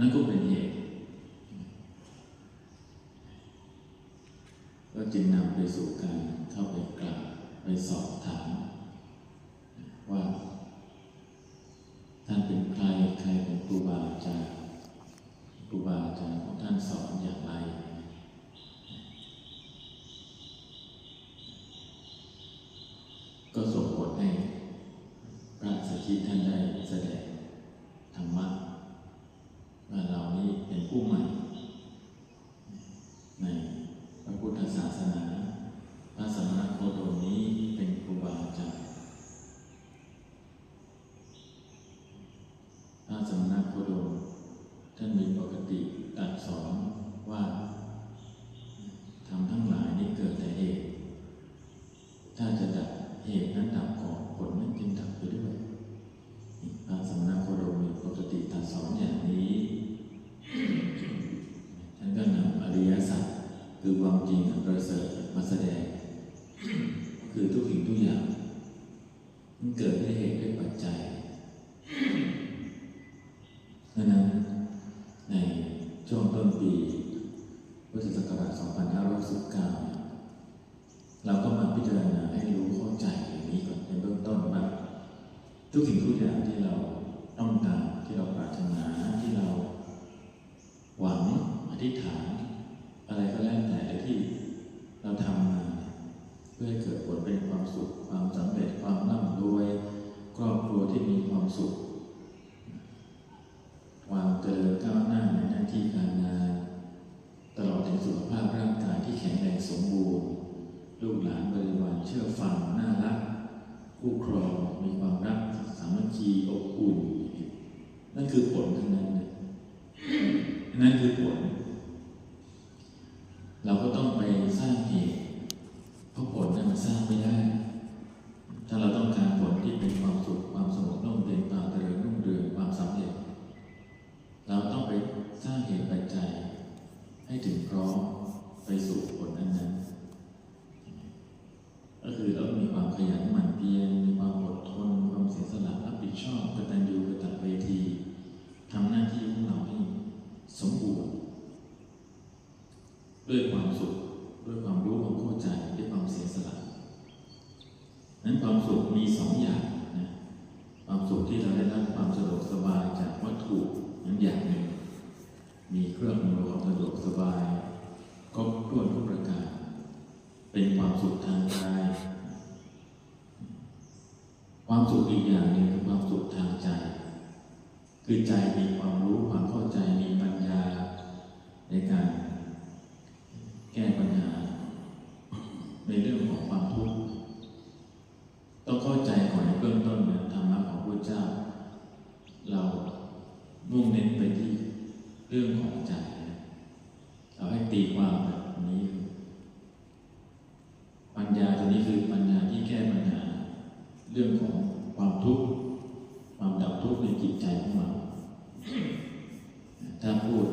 นั่นก็เป็นเหตุก็จึงนำไปสู่การเข้าไปกราบไปสอบถาม ว่าท่านเป็นใครใครเป็นครูบาอาจารย์ครูบาอาจารย์ของท่านสอนอย่างไร กสิ่งทุกอย่างที่เราต้องการที่เราปรารถนาที่เราหวังอธิษฐาน อะไรก็แล้วแต่ที่เราทำมาเพื่อให้เกิดผลเป็นความสุข ความสำเร็จความร่ำรวยครอบครัวที่มีความสุข เราก็ต้องไปสร้างเหตุเพราะผลนั้นมันสร้างไม่ได้ ถ้าเราต้องการผลที่เป็นความสุขความสงบนุ่มเย็นความเจริญรุ่งเรืองความสำเร็จ เราต้องไปสร้างเหตุปัจจัยให้ถึงพร้อมไปสู่ผลนั้นๆก็คือเรามีความขยัน เรื่องำอวความสะดวกสบายก็บถ้วนทุกประการ เป็นความสุขทางกายความสุขอีกอย่างหนึ่งคือความสุขทางใจ คือใจมีความรู้ความเข้าใจมีปัญญาในการ จิตใจของเรา ถ้าพูด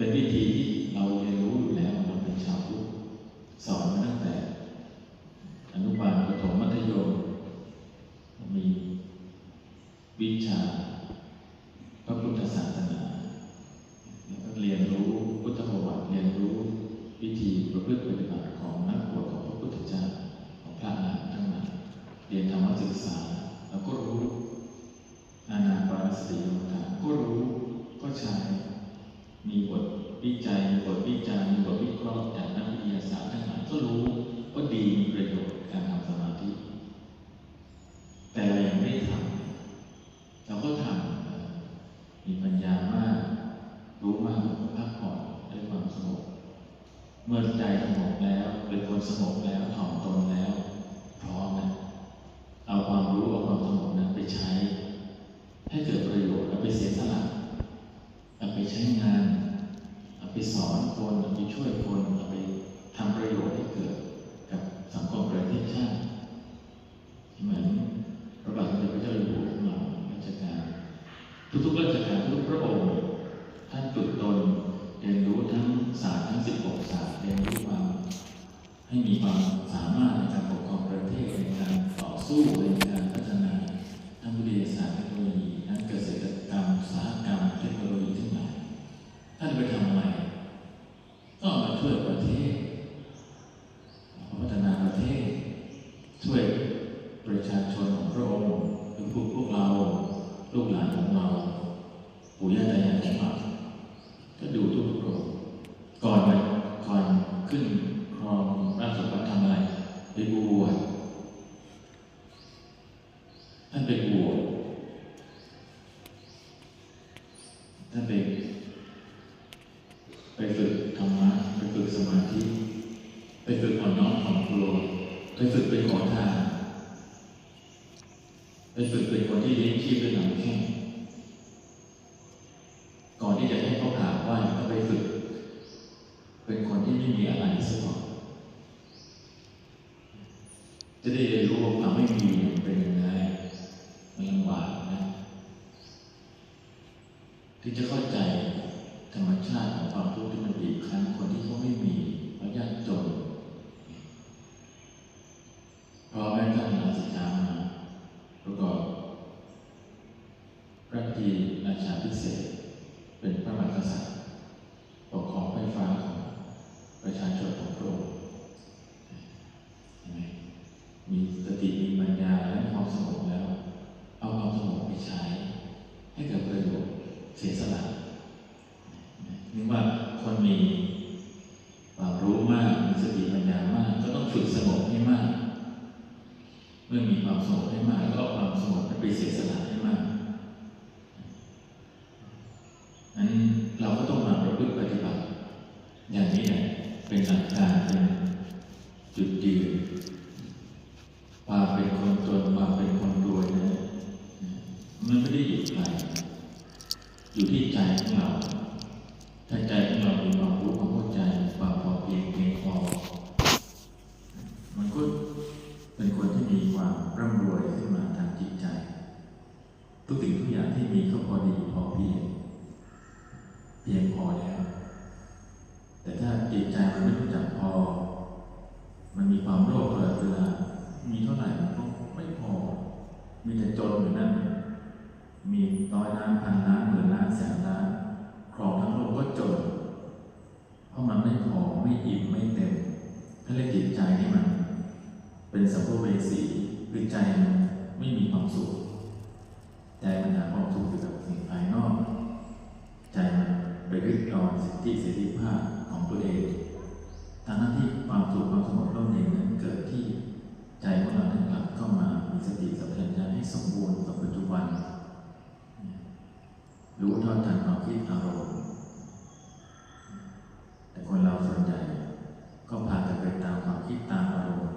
Bendito. มีปัญญามาก รู้มากพักผ่อนด้วยความสงบ เมื่อใจสงบแล้ว เป็นคนสงบแล้วถ่อมตนแล้ว พร้อมนะเอาความรู้เอาความสงบนั้นไปใช้ ให้เกิดประโยชน์เอาไปเสียสละเอาไปใช้งานเอาไปสอนคนเอาไปช่วยคนเอาไปทำประโยชน์ให้เกิดกับสังคมประเทศชาติ ให้มีความสามารถในการปกครองประเทศในการต่อสู้ในการ ไปฝึกเป็นคนที่เลี้ยงชีพด้วยลำแข้งก่อนที่จะให้เขากราบไหว้ก็ไปฝึก เป็นคนที่ไม่มีอะไรซะก่อนจะได้เรียนรู้ว่าความไม่มีเป็นยังไงมันลำบากนะที่จะเข้าใจธรรมชาติของความทุกข์ที่มันบีบคั้นคนที่เขาไม่มีเขายากจนพอแม่ท่านลาสิกขามาประกอบพระพีราชาพิเศษ เป็นพระมหากษัตริย์ปกครองไฟฟ้าของประชาชนของพระองค์เห็นไหมมีสติมีปัญญาและความสงบแล้ว เอาความสงบไปใช้ ให้เกิดประโยชน์เสียสละนึกว่าคนมีความรู้มากมีสติปัญญามาก ก็ต้องฝึกสงบให้มาก เมื่อมีความสงบให้มากก็เอาความสงบไปเสียสละให้มากนั้นเราก็ต้องมาประพฤติปฏิบัติ อย่างนี้แหละ เนหลักการเป็นจุดยืนความเป็นคนจนความเป็นคนรวยนะมันไม่ได้อยู่ไกลอยู่ที่ใจของเรามีความรู้ความเข้าใจความพอเพียงเพียงพอ มันก็เป็นคนที่มีความร่ำรวยขึ้นมาทางจิตใจ ทุกสิ่งทุกอย่างที่มีก็พอดีพอเพียง เพียงพอแล้ว แต่ถ้าจิตใจมันไม่รู้จักพอ มันมีความโลภตลอดเวลา มีเท่าไหร่มันก็ไม่พอ มีแต่จนอยู่นั่น มีร้อยล้านพันล้านหมื่นล้านแสนล้านครองทั้งโลกก็จน เพราะมันไม่พอไม่อิ่มไม่เต็ม ถ้าเรียกจิตใจนี่มัน เป็นสัมภเวสีคือใจมันไม่มีความสุข ใจมันหาความสุขอยู่กับสิ่งภายนอก ใจมันไปยึด รอนสิทธิเสรีภาพของตัวเองทั้งนั้นที่ความสุขความสงบร่มเย็นนั้นเกิดที่ใจของเรานั้นกลับเข้ามามีสติสัมปชัญญะให้สมบูรณ์กับปัจจุบัน รู้เท่าทันความคิดอารมณ์ แต่คนเราส่วนใหญ่ก็พากันไปตามความคิดตามอารมณ์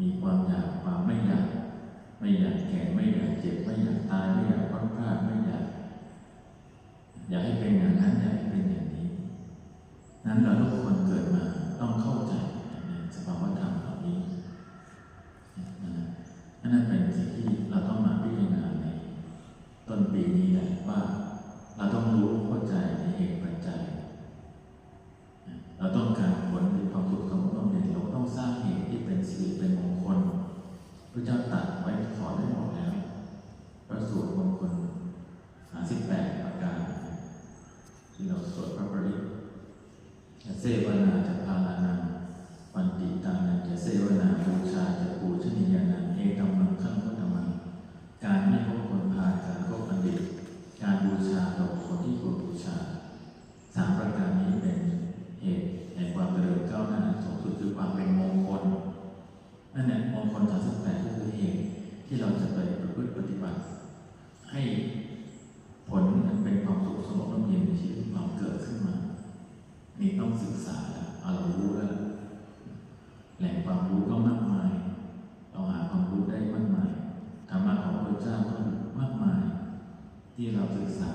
มีความอยากความไม่อยาก ไม่อยากแก่ไม่อยากเจ็บไม่อยากตายไม่อยากพลาดพลาดไม่อยาก อยากให้เป็นอย่างนั้นอยากให้เป็นอย่างนี้ นั้นเราทุกคนเกิดมาต้องเข้าใจในสภาวธรรมเหล่านี้นั่นเป็นสิ่งที่เราต้องมาพิจารณาในต้นปีนี้แหละว่า เราต้องรู้เข้าใจในเหตุปัจจัย เราต้องการผลเป็นความสุขสมบูรณ์เนี่ยเราต้องสร้างเหตุที่เป็นสิริเป็นมงคลพระเจ้าตัดไว้สอนได้หมดแล้วพระสูตรมงคลหาสิบแปด ที่เราสวดพระปริตเสวนาจะพาลานังปันติตานันจะเสวนาบูชาจะปูชนียานันเอตัมมังขังพุทธมัง การไม่พบคนพาการพบบัณฑิการบูชาต่อคนที่ควรบูชาสามประการนี้เป็นเหตุแห่งความเจริญก้าวหน้าสูงสุดคือความเป็นมงคลนั่นแหละมงคลสามสิบแปดก็คือเหตุที่เราจะไปประพฤติปฏิบัติ ให้ผลอันเป็นความสุขสงบร่มเย็นในชีวิตของเราเกิดขึ้นมา นี่ ต้องศึกษาแล้วเอารารู้แล้ว แหล่งความรู้ก็มากมาย เราหาความรู้ได้มากมายธรรมะของพระเจ้าก็มากมาย ที่เราศึกษา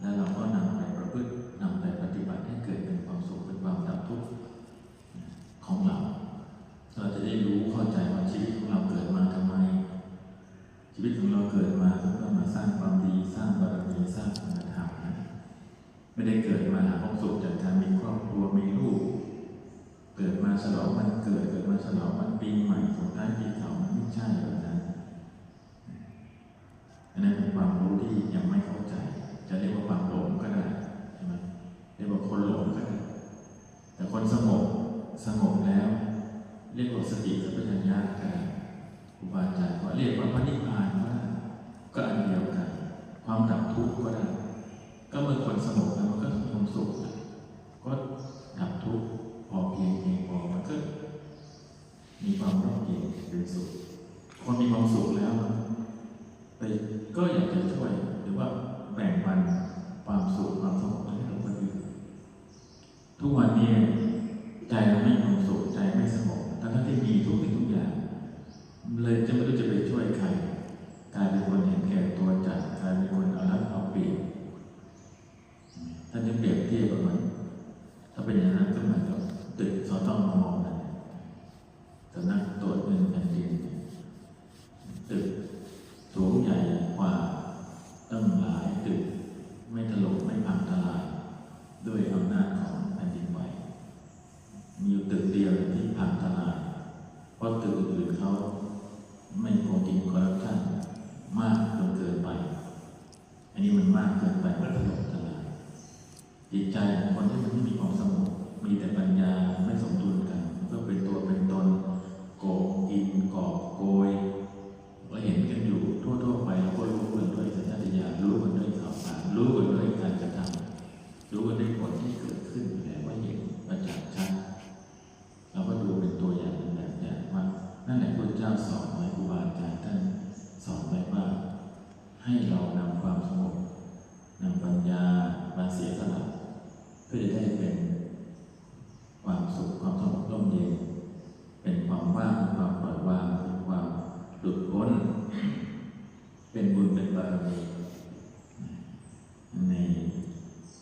และเราก็นำไปประพฤตินำไปปฏิบัติให้เกิดเป็นความสุขเป็นความดับทุกข์ของเรา เราจะได้รู้เข้าใจว่าชีวิตของเราเกิดมาทำไม ชีวิตของเราเกิดมาเพื่อมาสร้างความดีสร้างบารมีสร้างคุณธรรมนะ ไม่ได้เกิดมาหาความสุขจากการมีครอบครัวมีลูก เกิดมาฉลองวันเกิดเกิดมาฉลองวันปีใหม่ส่งท้า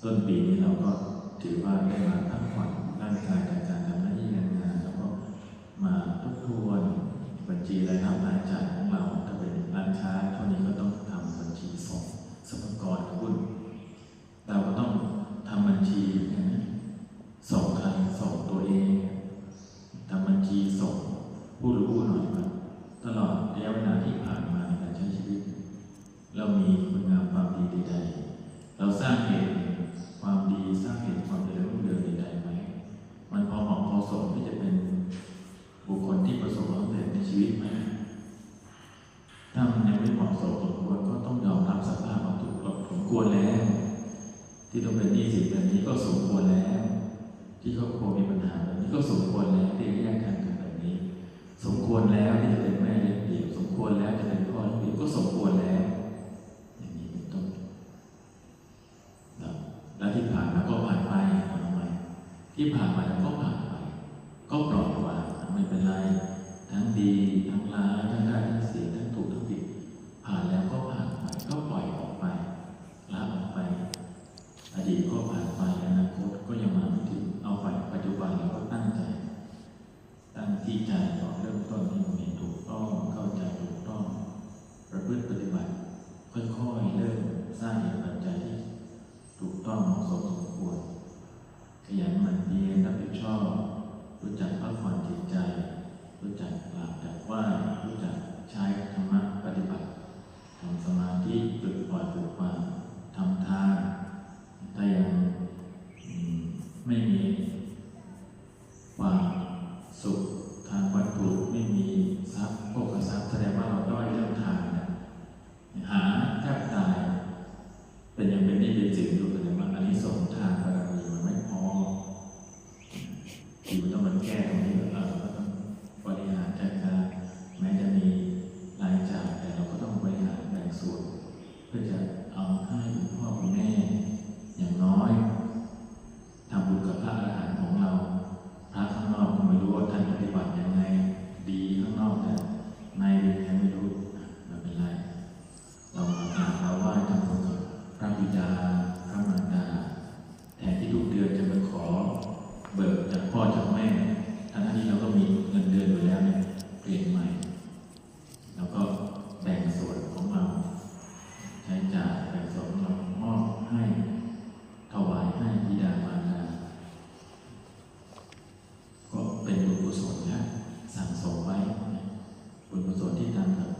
ต้นปีนี้เราก็ถือว่าได้มาพักผ่อนร่างกายจากการทำหน้าที่การงาน แล้วก็มาทบทวนบัญชีรายรับรายจ่ายของเราถ้าเป็นร้านค้าเท่านี้ก็ต้อง ควรแล้ว ที่ต้องเป็นหนี้สินแบบนี้ก็สมควรแล้ว ที่ครอบครัวมีปัญหาแบบนี้ก็สมควรแล้วที่จะแยกทางกันแบบนี้ สมควรแล้วที่จะเป็นแม่เลี้ยงเดี่ยวสมควรแล้วจะเป็นพ่อเลี้ยงเดี่ยวก็สมควรแล้วอย่างนี้เป็นต้นแล้วที่ผ่านมาก็ผ่านไปเอาไว้ที่ผ่านมาแล้วก็ผ่าน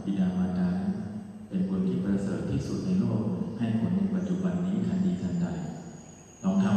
บิดามารดาเป็นบุที่ประเสริฐที่สุดในโลกให้ผลในปัจจุบันนี้ทันทีทันใดลองทำ